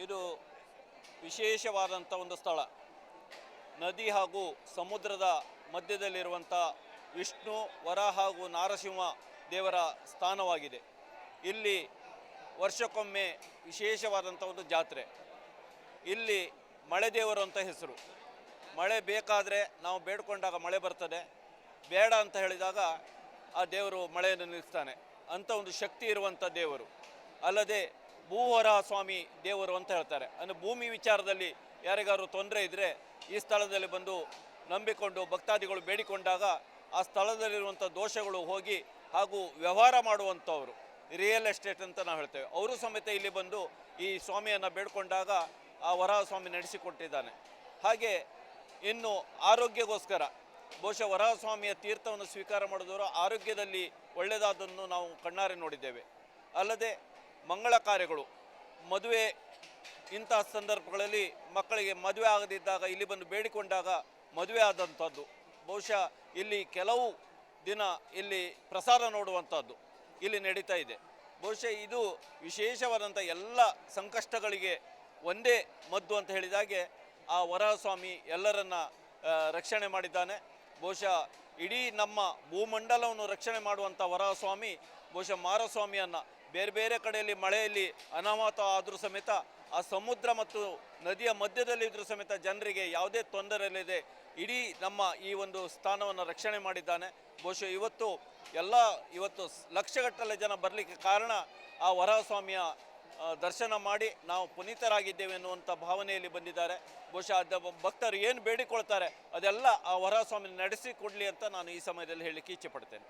ಇದು ವಿಶೇಷವಾದಂಥ ಒಂದು ಸ್ಥಳ. ನದಿ ಹಾಗೂ ಸಮುದ್ರದ ಮಧ್ಯದಲ್ಲಿರುವಂಥ ವಿಷ್ಣು, ವರ ಹಾಗೂ ನಾರಸಿಂಹ ದೇವರ ಸ್ಥಾನವಾಗಿದೆ. ಇಲ್ಲಿ ವರ್ಷಕ್ಕೊಮ್ಮೆ ವಿಶೇಷವಾದಂಥ ಒಂದು ಜಾತ್ರೆ. ಇಲ್ಲಿ ಮಳೆ ದೇವರು ಅಂತ ಹೆಸರು. ಮಳೆ ಬೇಕಾದರೆ ನಾವು ಬೇಡ್ಕೊಂಡಾಗ ಮಳೆ ಬರ್ತದೆ. ಬೇಡ ಅಂತ ಹೇಳಿದಾಗ ಆ ದೇವರು ಮಳೆಯನ್ನು ನಿಲ್ಲಿಸ್ತಾನೆ. ಅಂಥ ಒಂದು ಶಕ್ತಿ ಇರುವಂಥ ದೇವರು. ಅಲ್ಲದೆ ಭೂವರ ಸ್ವಾಮಿ ದೇವರು ಅಂತ ಹೇಳ್ತಾರೆ. ಅಂದರೆ ಭೂಮಿ ವಿಚಾರದಲ್ಲಿ ಯಾರಿಗಾದ್ರು ತೊಂದರೆ ಇದ್ದರೆ ಈ ಸ್ಥಳದಲ್ಲಿ ಬಂದು ನಂಬಿಕೊಂಡು ಭಕ್ತಾದಿಗಳು ಬೇಡಿಕೊಂಡಾಗ ಆ ಸ್ಥಳದಲ್ಲಿರುವಂಥ ದೋಷಗಳು ಹೋಗಿ ಹಾಗೂ ವ್ಯವಹಾರ ಮಾಡುವಂಥವರು ರಿಯಲ್ ಎಸ್ಟೇಟ್ ಅಂತ ನಾವು ಹೇಳ್ತೇವೆ. ಅವರು ಸಮೇತ ಇಲ್ಲಿ ಬಂದು ಈ ಸ್ವಾಮಿಯನ್ನು ಬೇಡ್ಕೊಂಡಾಗ ಆ ವರಹ ಸ್ವಾಮಿ ನಡೆಸಿಕೊಟ್ಟಿದ್ದಾನೆ. ಹಾಗೆ ಇನ್ನು ಆರೋಗ್ಯಗೋಸ್ಕರ ಬಹುಶಃ ವರಹ ಸ್ವಾಮಿಯ ತೀರ್ಥವನ್ನು ಸ್ವೀಕಾರ ಮಾಡಿದವರು ಆರೋಗ್ಯದಲ್ಲಿ ಒಳ್ಳೆಯದಾದನ್ನು ನಾವು ಕಣ್ಣಾರೆ ನೋಡಿದ್ದೇವೆ. ಅಲ್ಲದೆ ಮಂಗಳ ಕಾರ್ಯಗಳು. ಮದುವೆ ಇಂತಹ ಸಂದರ್ಭಗಳಲ್ಲಿ ಮಕ್ಕಳಿಗೆ ಮದುವೆ ಆಗದಿದ್ದಾಗ, ಇಲ್ಲಿ ಬಂದು ಬೇಡಿಕೊಂಡಾಗ ಮದುವೆ ಆದಂಥದ್ದು ಬಹುಶಃ ಇಲ್ಲಿ ಕೆಲವು ದಿನ ಇಲ್ಲಿ ಪ್ರಸಾರ ನೋಡುವಂಥದ್ದು ಇಲ್ಲಿ ನಡೀತಾ ಇದೆ. ಬಹುಶಃ ಇದು ವಿಶೇಷವಾದಂಥ ಎಲ್ಲ ಸಂಕಷ್ಟಗಳಿಗೆ ಒಂದೇ ಮದ್ದು ಅಂತ ಹೇಳಿದಾಗೆ ಆ ವರಹಸ್ವಾಮಿ ಎಲ್ಲರನ್ನ ರಕ್ಷಣೆ ಮಾಡಿದ್ದಾನೆ. ಬಹುಶಃ ಇಡೀ ನಮ್ಮ ಭೂಮಂಡಲವನ್ನು ರಕ್ಷಣೆ ಮಾಡುವಂಥ ವರಹಸ್ವಾಮಿ ಬಹುಶಃ ಮಾರಸ್ವಾಮಿಯನ್ನು ಬೇರೆ ಬೇರೆ ಕಡೆಯಲ್ಲಿ ಮಳೆಯಲ್ಲಿ ಅನಾಹುತ ಆದರೂ ಸಮೇತ ಆ ಸಮುದ್ರ ಮತ್ತು ನದಿಯ ಮಧ್ಯದಲ್ಲಿ ಇದ್ರೂ ಸಮೇತ ಜನರಿಗೆ ಯಾವುದೇ ತೊಂದರೆ ಇಲ್ಲದೆ ಇಡೀ ನಮ್ಮ ಈ ಒಂದು ಸ್ಥಾನವನ್ನು ರಕ್ಷಣೆ ಮಾಡಿದ್ದಾನೆ. ಬಹುಶಃ ಇವತ್ತು ಎಲ್ಲ ಇವತ್ತು ಲಕ್ಷಗಟ್ಟಲೆ ಜನ ಬರಲಿಕ್ಕೆ ಕಾರಣ ಆ ವರಹಸ್ವಾಮಿಯ ಆ, ದರ್ಶನ ಮಾಡಿ ನಾವು ಪುನೀತರಾಗಿದ್ದೇವೆ ಎನ್ನುವಂಥ ಭಾವನೆಯಲ್ಲಿ ಬಂದಿದ್ದಾರೆ. ಬಹುಶಃ ಅದ ಭಕ್ತರು ಏನು ಬೇಡಿಕೊಳ್ತಾರೆ ಅದೆಲ್ಲ ಆ ವರಸ್ವಾಮಿ ನಡೆಸಿ ಕೊಡಲಿ ಅಂತ ನಾನು ಈ ಸಮಯದಲ್ಲಿ ಹೇಳಲಿಕ್ಕೆ ಇಚ್ಛೆ ಪಡ್ತೇನೆ.